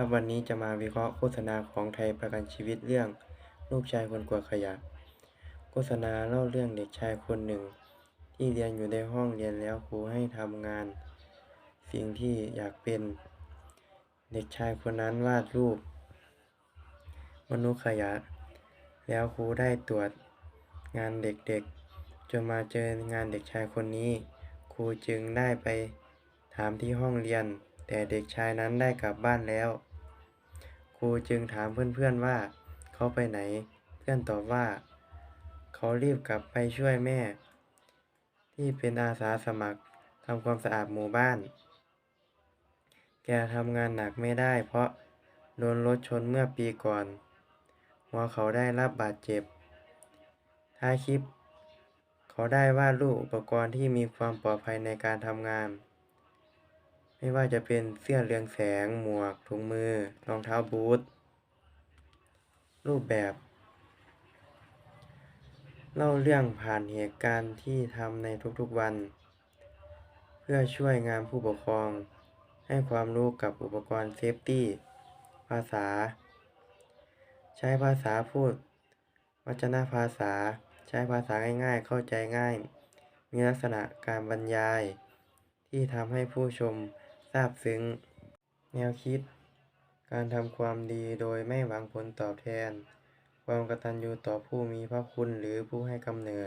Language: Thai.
ครับวันนี้จะมาวิเคราะห์โฆษณาของไทยประกันชีวิตเรื่อง ลูกชายคนกวาดขยะ โฆษณาเล่าเรื่องเด็กชายคนหนึ่ง ที่เรียนอยู่ในห้องเรียนแล้วครูให้ทำงาน สิ่งที่อยากเป็น เด็กชายคนนั้นวาดรูป มนุษย์ขยะ แล้วครูได้ตรวจงานเด็กๆจนมาเจองานเด็กชายคนนี้ ครูจึงได้ไปถามที่ห้องเรียนแต่เด็กชายนั้นได้กลับบ้านแล้ว ครูจึงถามเพื่อนๆว่า เขาไปไหน เพื่อนตอบว่า เขารีบกลับไปช่วยแม่ ที่เป็นอาสาสมัครทำความสะอาดหมู่บ้าน แกทำงานหนักไม่ได้ เพราะโดนรถชนเมื่อปีก่อน หัวเขาได้รับบาดเจ็บ ท้ายคลิป เขาได้วาดรูปอุปกรณ์ที่มีความปลอดภัยในการทำงาน ไม่ว่าจะเป็นเสื้อเรืองแสง หมวก ถุงมือ รองเท้าบูท รูปแบบ เล่าเรื่องผ่านเหตุการณ์ที่ทำในทุกๆวัน เพื่อช่วยงานผู้ปกครอง ให้ความรู้กับอุปกรณ์เซฟตี้ ภาษา ใช้ภาษาพูด วัจนภาษา ใช้ภาษาง่ายๆ เข้าใจง่าย มีลักษณะการบรรยายที่ทำให้ผู้ชมาบซึ้ง แนวคิด การทำความดีโดยไม่หวังผลตอบแทน ความกตัญญูต่อผู้มีพระคุณหรือผู้ให้กำเนิด